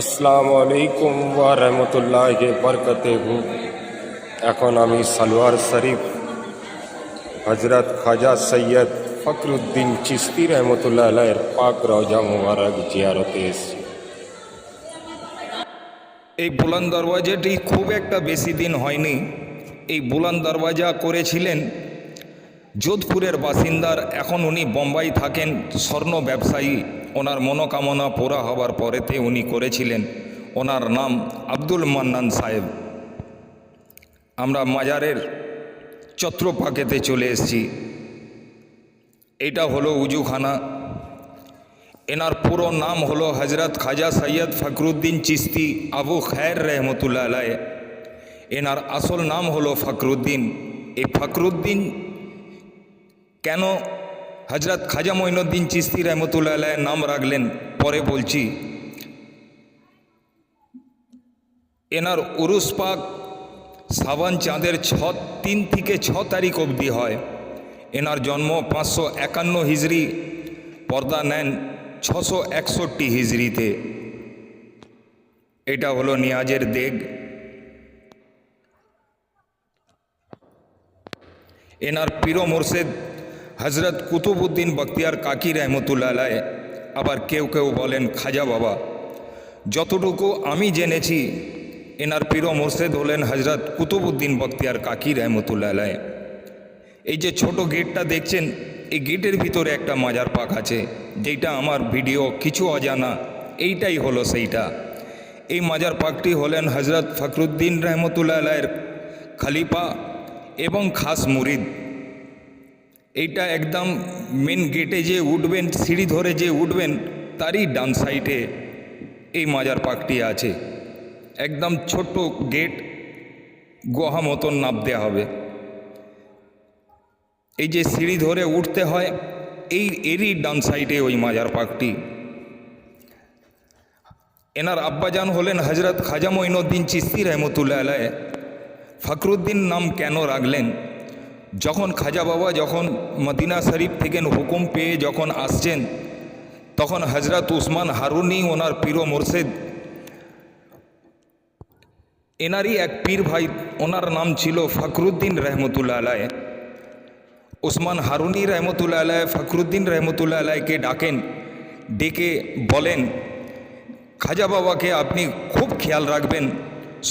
আসসালামু আলাইকুম ওয়া রহমতুল্লাহ বরকতেহু। এখন আমি সালোয়ার শরীফ হজরত খাজা সৈয়দ ফখরুদ্দিন চিস্তি রহমতুল্লাহ আলাইয়ের পাক রওজা মুবারক জিয়ারতে এসেছি। এই বুলান দরওয়াজাটি খুব একটা বেশি দিন হয়নি। এই বুলান দরওয়াজা করেছিলেন যোধপুরের বাসিন্দার, এখন উনি বোম্বাই থাকেন, স্বর্ণ ব্যবসায়ী। ওনার মনোকামনা পুরা হবার পরেতে উনি করেছিলেন। ওনার নাম আব্দুল মান্নান সাহেব। আমরা মাজারের চত্রপাকেতে চলে এসেছি। এটা হলো উজুখানা। এনার পুরো নাম হলো হজরত খাজা সৈয়দ ফখরুদ্দিন চিস্তি আবু খায়ের রহমতুল্লাহ আলাই এনার আসল নাম হলো ফখরুদ্দিন। এই ফখরুদ্দিন কেন হজরত খাজা মঈনুদ্দিন চিস্তি রহমতুল্লাহ নাম রাখলেন। পরে বলছি, এনার উরুস পাক সাবান চাঁদের ছ তিন থেকে ছ তারিখ অবধি হয়। এনার জন্ম পাঁচশো একান্ন হিজড়ি পর্দা নেন ছশো একষট্টি হিজড়িতে এটা হলো নিয়াজের দেগ। এনার পীর মোর্শেদ হজরত কুতুবুদ্দিন বখতিয়ার কাকি রহমতুল্লাহ আবার কেউ কেউ বলেন, খাজা বাবা, যতটুকু আমি জেনেছি, এনার পীর মোর্শেদ হলেন হজরত কুতুবুদ্দিন বখতিয়ার কাকি রহমতুল্লাহ এই যে ছোট গেটটা দেখছেন, এই গেটের ভিতরে একটা মাজার পাক আছে যেটা আমার ভিডিও কিছু অজানা, এইটাই হলো সেইটা। এই মাজার পাকটি হলেন হজরত ফখরুদ্দিন রহমতুল্লাহ খালিফা এবং খাস মুরিদ। এইটা একদম মেন গেটে যে উঠবেন, সিঁড়ি ধরে যে উঠবেন, তারই ডান সাইডে এই মাজার পাকটি আছে। একদম ছোট্ট গেট গুহা মতন নামতে হবে। এই যে সিঁড়ি ধরে উঠতে হয়, এই এরই ডান সাইডে ওই মাজার পাকটি এনার আব্বাজান হলেন হজরত খাজা মঈনুদ্দিন চিস্তি রহমতুল্লাহ আলাই ফখরুদ্দিন নাম কেন রাখলেন? যখন খাজা বাবা যখন মদিনা শরীফ থেকে হুকুম পেয়ে যখন আসছেন, তখন হজরত উসমান হারুনি ওনার পীর মোর্শেদ, এনারই এক পীর ভাই, ওনার নাম ছিল ফখরুদ্দিন রহমতুল্লাহ আলায় ওসমান হারুনি রহমতুল্লাহ আলায় ফখরুদ্দিন রহমতুল্লাহ আলাইকে ডাকেন, ডেকে বলেন, খাজা বাবাকে আপনি খুব খেয়াল রাখবেন,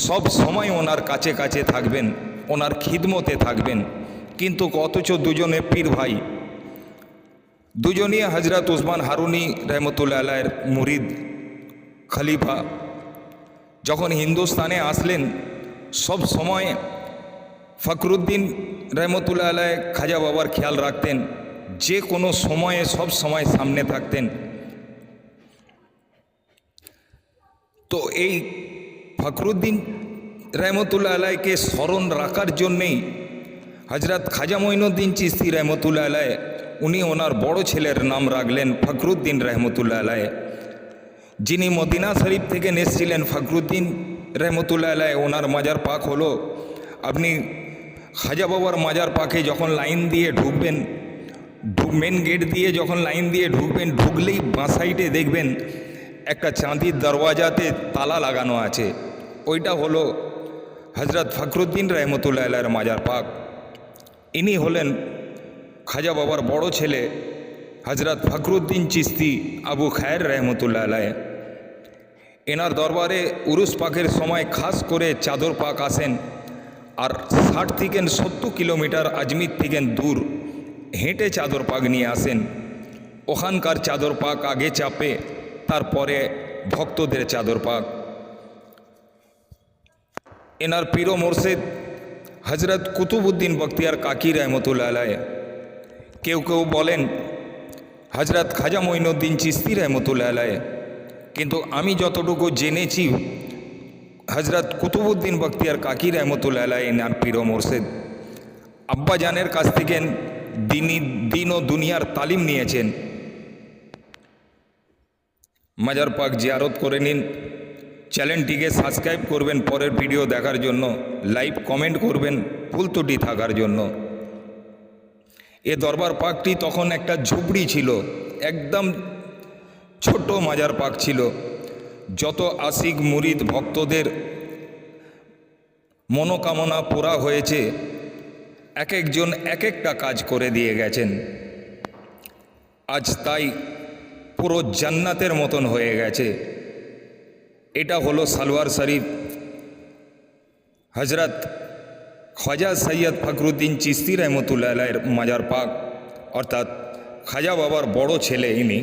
সব সময় ওনার কাছে কাছে থাকবেন, ওনার খিদমতে থাকবেন কিন্তু অথচ দুজনে পীর ভাই। দুজনই হজরত উসমান হারুনি রহমতুল্লাহ আলাইয়ের মুরিদ খলিফা। যখন হিন্দুস্তানে আসলেন, সব সময় ফখরুদ্দিন রহমতুল্লাহ আলাই খাজা বাবার খেয়াল রাখতেন, যে কোনো সময়ে, সব সময় সামনে থাকতেন। তো এই ফখরুদ্দিন রহমতুল্লাহ আলাইকে স্মরণ রাখার জন্যেই হজরত খাজা মঈনুদ্দিন চিস্তি রহমতুল্লাহ আলাই উনি ওনার বড় ছেলের নাম রাখলেন ফখরুদ্দিন রহমতুল্লাহ আলাই যিনি মদিনা শরীফ থেকে এসেছিলেন ফখরুদ্দিন রহমতুল্লাহ আলাই ওনার মাজার পাক হলো। আপনি খাজা বাবার মাজার পাকে যখন লাইন দিয়ে ঢুকবেন মেন গেট দিয়ে যখন লাইন দিয়ে ঢুকবেন, ঢুকলেই বাঁ সাইডে দেখবেন একটা চাঁদির দরওয়াজাতে তালা লাগানো আছে। ওইটা হলো হজরত ফখরুদ্দিন রহমতুল্লাহ মাজার পাক। ইনি হলেন খাজা বাবার বড় ছেলে হজরত ফখরুদ্দিন চিস্তি আবু খায়ের রহমতুল্লাহ আলাই এনার দরবারে উরুস পাকের সময় খাস করে চাদর পাক আসেন আর ষাট থেকে সত্তর কিলোমিটার আজমির থেকে দূর হেঁটে চাদর পাক নিয়ে আসেন। ওখানকার চাদর পাক আগে চাপে, তারপরে ভক্তদের চাদর পাক। এনার পীর মোর্শেদ হজরত কুতুবুদ্দিন বখতিয়ার কাকি রহমতুল্লাহ আলায় কেউ কেউ বলেন হজরত খাজা মঈনুদ্দিন চিস্তি রহমতুল্লাহ আলাই কিন্তু আমি যতটুকু জেনেছি হজরত কুতুবুদ্দিন বখতিয়ার কাকি রহমতুল্লাহ আলাই এনার পীর মোর্শেদ, আব্বাজানের কাছ থেকে দিনই দিন ও দুনিয়ার তালিম নিয়েছেন। মাজার পাক জিয়ারত করে নিন। চ্যানেলটিকে সাবস্ক্রাইব করবেন পরের ভিডিও দেখার জন্য লাইভ কমেন্ট করবেন ফুল ত্রুটি থাকার জন্য। এ দরবার পাকটি তখন একটা ঝুপড়ি ছিল, একদম ছোট মাজার পাক ছিল। যত আশিক মুরিদ ভক্তদের মনোকামনা পুরা হয়েছে, এক একজন এক একটা কাজ করে দিয়ে গেছেন। আজ তাই পুরো জান্নাতের মতন হয়ে গেছে। এটা হলো সালোয়ার শরীফ। হজরত খাজা সৈয়দ ফখরুদ্দিন চিস্তি রহমতুল্লাহ মাজার পাক, অর্থাৎ খাজা বাবার বড় ছেলে ইনি।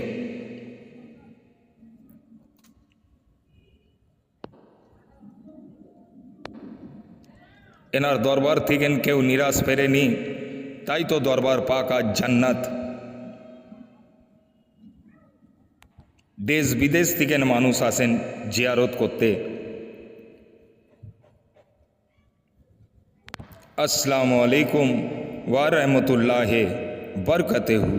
এনার দরবার থেকে কেউ নিরাশ ফেরেনি, তাই তো দরবার পাক আজ জান্নাত। দেশ বিদেশ থেকে মানুষ আসেন জিয়ারত করতে আসসালামু আলাইকুম ওয়া রহমতুল্লাহ বরকতে হু